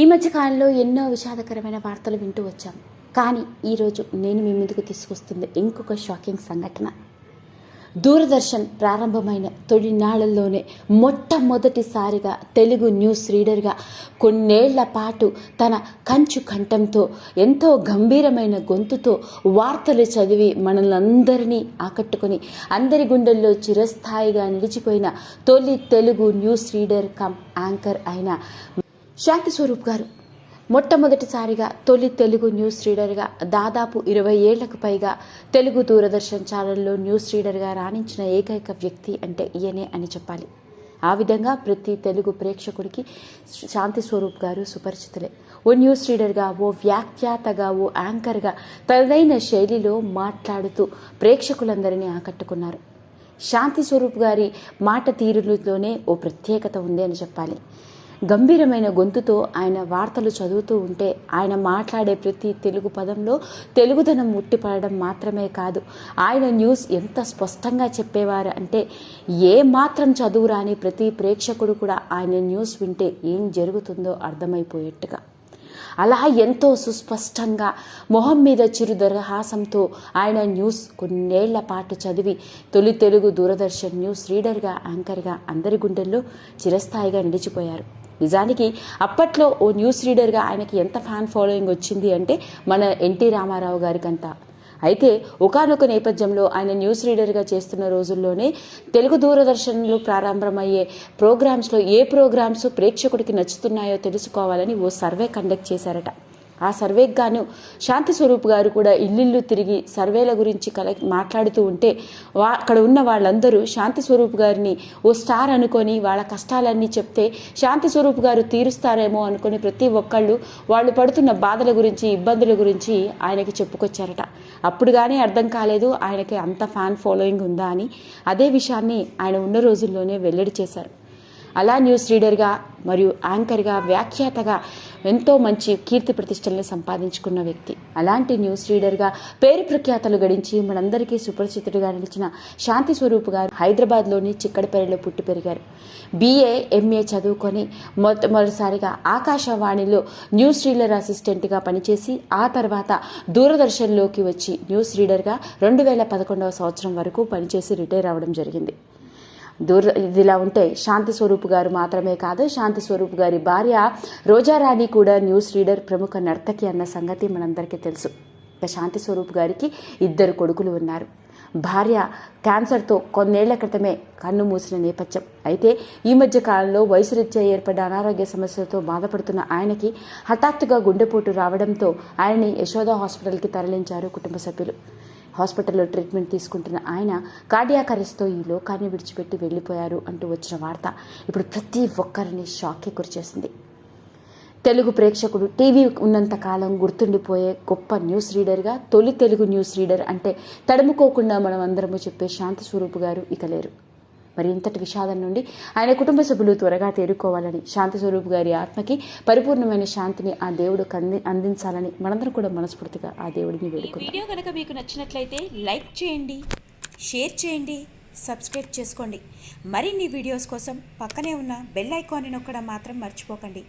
ఈ మధ్య కాలంలో ఎన్నో విషాదకరమైన వార్తలు వింటూ వచ్చాం. కానీ ఈరోజు నేను మీ ముందుకు తీసుకొస్తుంది ఇంకొక షాకింగ్ సంఘటన. దూరదర్శన్ ప్రారంభమైన తొలినాళ్ళలోనే మొట్టమొదటిసారిగా తెలుగు న్యూస్ రీడర్గా కొన్నేళ్ళ పాటు తన కంచు కంఠంతో ఎంతో గంభీరమైన గొంతుతో వార్తలు చదివి మనల్ని ఆకట్టుకొని అందరి గుండెల్లో చిరస్థాయిగా నిలిచిపోయిన తొలి Telugu news reader cum anchor అయిన శాంతి స్వరూప్ గారు. మొట్టమొదటిసారిగా తొలి తెలుగు న్యూస్ రీడర్గా దాదాపు ఇరవై ఏళ్ళకు పైగా తెలుగు దూరదర్శన్ ఛానల్లో న్యూస్ రీడర్గా రాణించిన ఏకైక వ్యక్తి అంటే ఈయనే అని చెప్పాలి. ఆ విధంగా ప్రతి తెలుగు ప్రేక్షకుడికి శాంతి స్వరూప్ గారు సుపరిచితులే. ఓ న్యూస్ రీడర్గా ఓ వ్యాఖ్యాతగా ఓ యాంకర్గా తనదైన శైలిలో మాట్లాడుతూ ప్రేక్షకులందరినీ ఆకట్టుకున్నారు. శాంతి స్వరూప్ గారి మాట తీరులతోనే ఓ ప్రత్యేకత ఉంది అని చెప్పాలి. గంభీరమైన గొంతుతో ఆయన వార్తలు చదువుతూ ఉంటే ఆయన మాట్లాడే ప్రతి తెలుగు పదంలో తెలుగుదనం ముట్టిపడడం మాత్రమే కాదు ఆయన న్యూస్ ఎంత స్పష్టంగా చెప్పేవారు అంటే ఏ మాత్రం చదువు రాని ప్రతి ప్రేక్షకుడు కూడా ఆయన న్యూస్ వింటే ఏం జరుగుతుందో అర్థమైపోయేట్టుగా. అలా ఎంతో సుస్పష్టంగా మొహం మీద చిరు దరహాసంతో ఆయన న్యూస్ కొన్నేళ్ళ పాటు చదివి తొలి తెలుగు దూరదర్శన్ న్యూస్ రీడర్గా యాంకర్గా అందరి గుండెల్లో చిరస్థాయిగా నిలిచిపోయారు. నిజానికి అప్పట్లో ఓ న్యూస్ రీడర్గా ఆయనకి ఎంత ఫ్యాన్ ఫాలోయింగ్ వచ్చింది అంటే మన ఎన్టీ రామారావు గారికంతా. అయితే ఒకనొక నేపథ్యంలో ఆయన న్యూస్ రీడర్గా చేస్తున్న రోజుల్లోనే తెలుగు దూరదర్శన్లో ప్రారంభమయ్యే ప్రోగ్రామ్స్లో ఏ ప్రోగ్రామ్స్ ప్రేక్షకుడికి నచ్చుతున్నాయో తెలుసుకోవాలని ఓ సర్వే కండక్ట్ చేశారట. ఆ సర్వేకి గాను శాంతి స్వరూప్ గారు కూడా ఇల్లిల్లు తిరిగి సర్వేల గురించి కల మాట్లాడుతూ ఉంటే వా అక్కడ ఉన్న వాళ్ళందరూ శాంతి స్వరూప్ గారిని ఓ స్టార్ అనుకొని వాళ్ళ కష్టాలన్నీ చెప్తే శాంతి స్వరూప్ గారు తీరుస్తారేమో అనుకొని ప్రతి ఒక్కళ్ళు వాళ్ళు పడుతున్న బాధల గురించి ఇబ్బందుల గురించి ఆయనకి చెప్పుకొచ్చారట. అప్పుడు కానీ అర్థం కాలేదు ఆయనకి అంత ఫ్యాన్ ఫాలోయింగ్ ఉందా అని. అదే విషయాన్ని ఆయన ఉన్న రోజుల్లోనే వెల్లడి చేశారు. అలా న్యూస్ రీడర్గా మరియు యాంకర్గా వ్యాఖ్యాతగా ఎంతో మంచి కీర్తి ప్రతిష్టలను సంపాదించుకున్న వ్యక్తి. అలాంటి న్యూస్ రీడర్గా పేరు ప్రఖ్యాతలు గడించి మనందరికీ సుపరిచితుడిగా నిలిచిన శాంతి స్వరూప్ గారు హైదరాబాద్లోని చిక్కడపల్లిలో పుట్టి పెరిగారు. బీఏ ఎంఏ చదువుకొని మొట్టమొదటిసారిగా ఆకాశవాణిలో న్యూస్ రీడర్ అసిస్టెంట్గా పనిచేసి ఆ తర్వాత దూరదర్శన్లోకి వచ్చి న్యూస్ రీడర్గా రెండు వేల పదకొండవ సంవత్సరం వరకు పనిచేసి రిటైర్ అవ్వడం జరిగింది. దూర ఇదిలా ఉంటే శాంతి స్వరూప్ గారు మాత్రమే కాదు శాంతి స్వరూప్ గారి భార్య రోజారాణి కూడా న్యూస్ రీడర్ ప్రముఖ నర్తకి అన్న సంగతి మనందరికీ తెలుసు. శాంతి స్వరూప్ గారికి ఇద్దరు కొడుకులు ఉన్నారు. భార్య క్యాన్సర్తో కొన్నేళ్ళ క్రితమే కన్ను మూసిన నేపథ్యం. అయితే ఈ మధ్య కాలంలో వయసురీత్యా ఏర్పడ్డ అనారోగ్య సమస్యలతో బాధపడుతున్న ఆయనకి హఠాత్తుగా గుండెపోటు రావడంతో ఆయనని యశోద హాస్పిటల్కి తరలించారు కుటుంబ సభ్యులు. హాస్పిటల్లో ట్రీట్మెంట్ తీసుకుంటున్న ఆయన కార్డియాక్ అరెస్ట్తో ఈ లోకాన్ని విడిచిపెట్టి వెళ్ళిపోయారు అంటూ వచ్చిన వార్త ఇప్పుడు ప్రతి ఒక్కరిని షాక్కి గురిచేసింది. తెలుగు ప్రేక్షకుడు టీవీ ఉన్నంత కాలం గుర్తుండిపోయే గొప్ప న్యూస్ రీడర్గా తొలి తెలుగు న్యూస్ రీడర్ అంటే తడుముకోకుండా మనం అందరము చెప్పే శాంతి స్వరూప్ గారు ఇక లేరు. మరి ఇంతటి విషాదం నుండి ఆయన కుటుంబ సభ్యులు త్వరగా తేరుకోవాలని శాంతి స్వరూప్ గారి ఆత్మకి పరిపూర్ణమైన శాంతిని ఆ దేవుడు కంది అందించాలని మనందరం కూడా మనస్ఫూర్తిగా ఆ దేవుడిని ఈ వేడుకున్నాం వీడియో కనుక మీకు నచ్చినట్లయితే లైక్ చేయండి షేర్ చేయండి సబ్స్క్రైబ్ చేసుకోండి. మరిన్ని వీడియోస్ కోసం పక్కనే ఉన్న బెల్ ఐకాన్ని నొక్కడం మాత్రం మర్చిపోకండి.